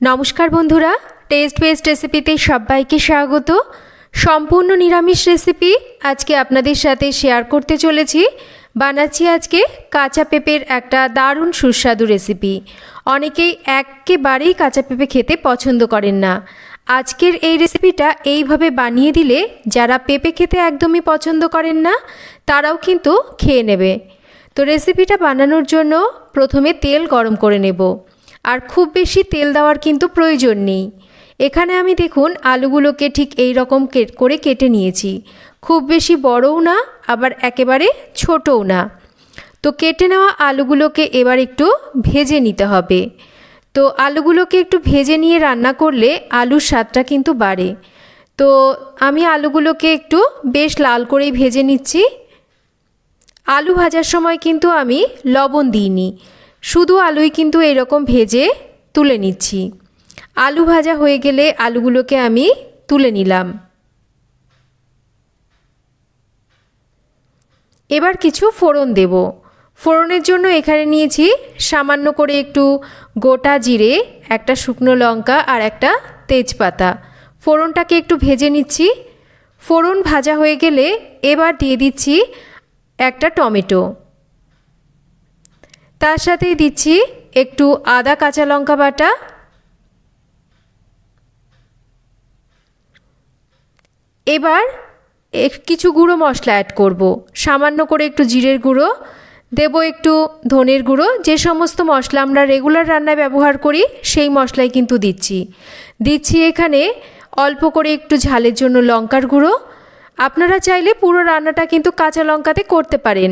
নমস্কার বন্ধুরা test best রেসিপিতে সবাইকে স্বাগত। সম্পূর্ণ নিরামিষ রেসিপি আজকে আপনাদের সাথে শেয়ার করতে চলেছি। বানাচ্ছি আজকে কাঁচা পেঁপের একটা দারুণ সুস্বাদু রেসিপি অনেকেই একেবারেই কাঁচা পেঁপে খেতে পছন্দ করেন না। আজকের এই রেসিপিটা এইভাবে বানিয়ে দিলে যারা পেঁপে খেতে একদমই পছন্দ করেন না, তারাও কিন্তু খেয়ে নেবে। তো রেসিপিটা বানানোর জন্য প্রথমে তেল গরম করে নেব। আর খুব বেশি তেল দেওয়ার কিন্তু প্রয়োজন নেই। এখানে আমি দেখুন, আলুগুলোকে ঠিক এই রকম করে কেটে নিয়েছি। খুব বেশি বড়ও না, আবার একেবারে ছোটও না। তো কেটে নেওয়া আলুগুলোকে এবার একটু ভেজে নিতে হবে। তো আলুগুলোকে একটু ভেজে নিয়ে রান্না করলে আলুর স্বাদটা কিন্তু বাড়ে। তো আমি আলুগুলোকে একটু বেশ লাল করেই ভেজে নিচ্ছি। আলু ভাজার সময় কিন্তু আমি লবণ দিইনি। শুধু আলুই কিন্তু এরকম ভেজে তুলে নিচ্ছি। আলু ভাজা হয়ে গেলে আলুগুলোকে আমি তুলে নিলাম। এবার কিছু ফোড়ন দেব। ফোড়নের জন্য এখানে নিয়েছি সামান্য করে একটু গোটা জিরে, একটা শুকনো লঙ্কা আর একটা তেজপাতা। ফোড়নটাকে একটু ভেজে নিচ্ছি। ফোড়ন ভাজা হয়ে গেলে এবার দিয়ে দিচ্ছি একটা টমেটো। তার সাথেই দিচ্ছি একটু আদা কাঁচা লঙ্কা বাটা। এবার কিছু গুঁড়ো মশলা অ্যাড করব। সামান্য করে একটু জিরের গুঁড়ো, দেব একটু ধনের গুঁড়ো, যে সমস্ত মশলা আমরা রেগুলার রান্নায় ব্যবহার করি সেই মশলাই কিন্তু দিচ্ছি। দিচ্ছি এখানে অল্প করে একটু ঝালের জন্য লঙ্কার গুঁড়ো। আপনারা চাইলে পুরো রান্নাটা কিন্তু কাঁচা লঙ্কাতে করতে পারেন।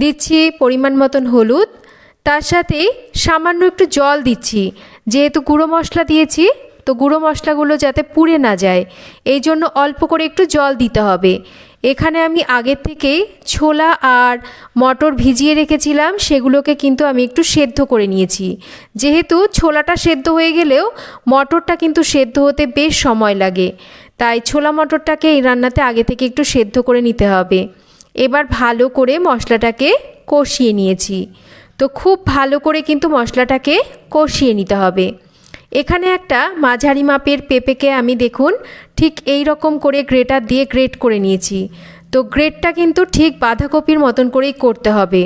দিচ্ছি পরিমাণ মতন হলুদ তার সাথে সামান্য একটু জল দিচ্ছি। যেহেতু গুঁড়ো মশলা দিয়েছি, তো গুঁড়ো মশলাগুলো যাতে পুড়ে না যায়, এই জন্য অল্প করে একটু জল দিতে হবে। এখানে আমি আগের থেকেই ছোলা আর মটর ভিজিয়ে রেখেছিলাম, সেগুলোকে কিন্তু আমি একটু সেদ্ধ করে নিয়েছি। যেহেতু ছোলাটা সেদ্ধ হয়ে গেলেও মটরটা কিন্তু সেদ্ধ হতে বেশ সময় লাগে, তাই ছোলা মটরটাকে এই রান্নাতে আগে থেকে একটু সেদ্ধ করে নিতে হবে। এবার ভালো করে মশলাটাকে কষিয়ে নিয়েছি। তো খুব ভালো করে কিন্তু মশলাটাকে কষিয়ে নিতে হবে। এখানে একটা মাঝারি মাপের পেঁপেকে আমি দেখুন ঠিক এই রকম করে গ্রেটার দিয়ে গ্রেট করে নিয়েছি। তো গ্রেটটা কিন্তু ঠিক বাঁধাকপির মতন করেই করতে হবে।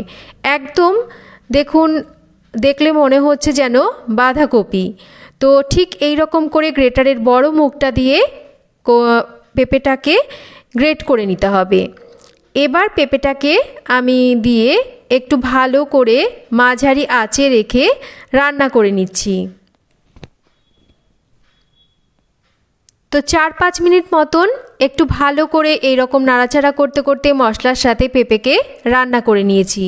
একদম দেখুন, দেখলে মনে হচ্ছে যেন বাঁধাকপি। তো ঠিক এই রকম করে গ্রেটারের বড় মুখটা দিয়ে পেঁপেটাকে গ্রেট করে নিতে হবে। এবার পেঁপেটাকে আমি দিয়ে একটু ভালো করে মাঝারি আঁচে রেখে রান্না করে নিচ্ছি। তো চার পাঁচ মিনিট মতন একটু ভালো করে এই রকম নাড়াচাড়া করতে করতে মশলার সাথে পেঁপেকে রান্না করে নিয়েছি।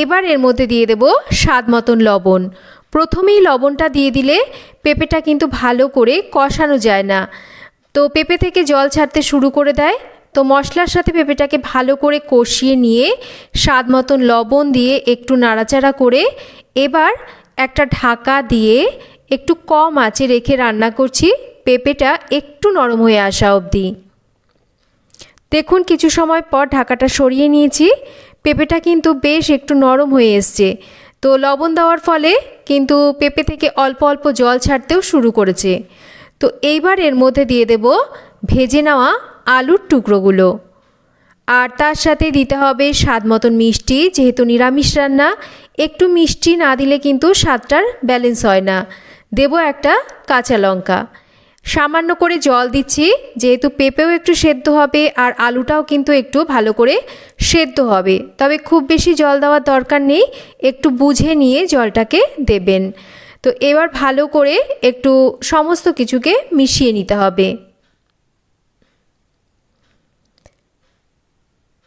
এবার এর মধ্যে দিয়ে দেব স্বাদ মতন লবণ। প্রথমেই লবণটা দিয়ে দিলে পেঁপেটা কিন্তু ভালো করে কষানো যায় না। তো পেঁপে থেকে জল ছাড়তে শুরু করে দেয়। তো মশলার সাথে পেঁপেটাকে ভালো করে কষিয়ে নিয়ে স্বাদ মতন লবণ দিয়ে একটু নাড়াচাড়া করে এবার একটা ঢাকা দিয়ে একটু কম আঁচে রেখে রান্না করছি। পেঁপেটা একটু নরম হয়ে আসা অবধি। দেখুন কিছু সময় পর ঢাকাটা সরিয়ে নিয়েছি। পেঁপেটা কিন্তু বেশ একটু নরম হয়ে এসছে। তো লবণ দেওয়ার ফলে কিন্তু পেঁপে থেকে অল্প অল্প জল ছাড়তেও শুরু করেছে। তো এইবার এর মধ্যে দিয়ে দেব ভেজে নেওয়া আলুর টুকরোগুলো। আর তার সাথে দিতে হবে স্বাদ মতন মিষ্টি, যেহেতু নিরামিষ রান্না, একটু মিষ্টি না দিলে কিন্তু স্বাদটার ব্যালেন্স হয় না। দেব একটা কাঁচা লঙ্কা। সামান্য করে জল দিচ্ছি, যেহেতু পেঁপেও একটু সেদ্ধ হবে আর আলুটাও কিন্তু একটু ভালো করে সেদ্ধ হবে। তবে খুব বেশি জল দেওয়ার দরকার নেই, একটু বুঝে নিয়ে জলটাকে দেবেন। তো এবার ভালো করে একটু সমস্ত কিছুকে মিশিয়ে নিতে হবে।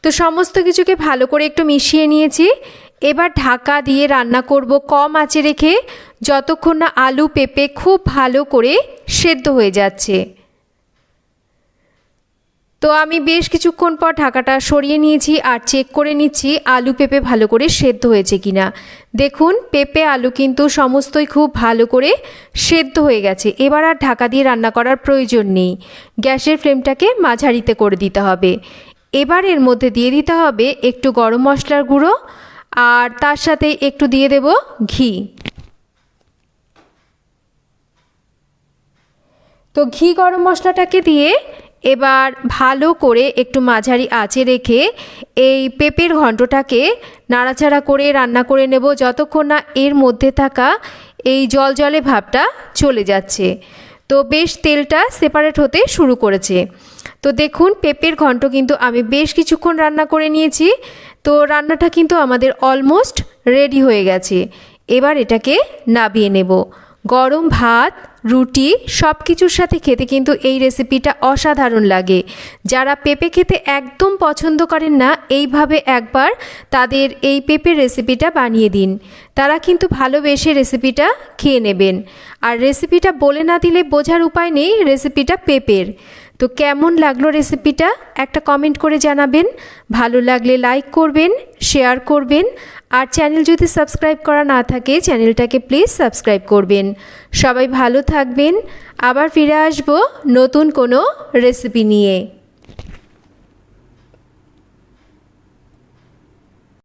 তো সমস্ত কিছুকে ভালো করে একটু মিশিয়ে নিয়েছি। এবার ঢাকা দিয়ে রান্না করব কম আঁচে রেখে, যতক্ষণ না আলু পেঁপে খুব ভালো করে সেদ্ধ হয়ে যাচ্ছে। তো আমি বেশ কিছুক্ষণ পর ঢাকাটা সরিয়ে নিয়েছি আর চেক করে নিচ্ছি আলু পেঁপে ভালো করে সেদ্ধ হয়েছে কিনা। দেখুন, পেঁপে, আলু কিন্তু সমস্তই খুব ভালো করে সেদ্ধ হয়ে গেছে। এবার আর ঢাকা দিয়ে রান্না করার প্রয়োজন নেই। গ্যাসের ফ্লেমটাকে মাঝারিতে করে দিতে হবে। এবার এর মধ্যে দিয়ে দিতে হবে একটু গরম মশলার গুঁড়ো আর তার সাথে একটু দিয়ে দেব ঘি। তো ঘি গরম মশলাটাকে দিয়ে এবার ভালো করে একটু মাঝারি আঁচে রেখে এই পেঁপের ঘন্টটাকে নাড়াচাড়া করে রান্না করে নেব যতক্ষণ না এর মধ্যে থাকা এই জল জলে ভাবটা চলে যাচ্ছে। তো বেশ তেলটা সেপারেট হতে শুরু করেছে। তো দেখুন, পেঁপের ঘন্ট কিন্তু আমি বেশ কিছুক্ষণ রান্না করে নিয়েছি। তো রান্নাটা কিন্তু আমাদের অলমোস্ট রেডি হয়ে গেছে। এবার এটাকে নাবিয়ে নেব। গরম ভাত, রুটি সব কিছুর সাথে খেতে কিন্তু এই রেসিপিটা অসাধারণ লাগে। যারা পেঁপে খেতে একদম পছন্দ করেন না, এইভাবে একবার তাদের এই পেঁপের রেসিপিটা বানিয়ে দিন। তারা কিন্তু ভালোবেসে রেসিপিটা খেয়ে নেবেন। আর রেসিপিটা বলে না দিলে বোঝার উপায় নেই রেসিপিটা পেঁপের। তো কেমন লাগল রেসিপিটা একটা কমেন্ট করে জানাবেন। ভালো লাগলে লাইক করবেন শেয়ার করবেন। আর চ্যানেল যদি সাবস্ক্রাইব করা না থাকে চ্যানেলটাকে প্লিজ সাবস্ক্রাইব করবেন। সবাই ভালো থাকবেন। আবার ফিরে আসব নতুন কোনো রেসিপি নিয়ে।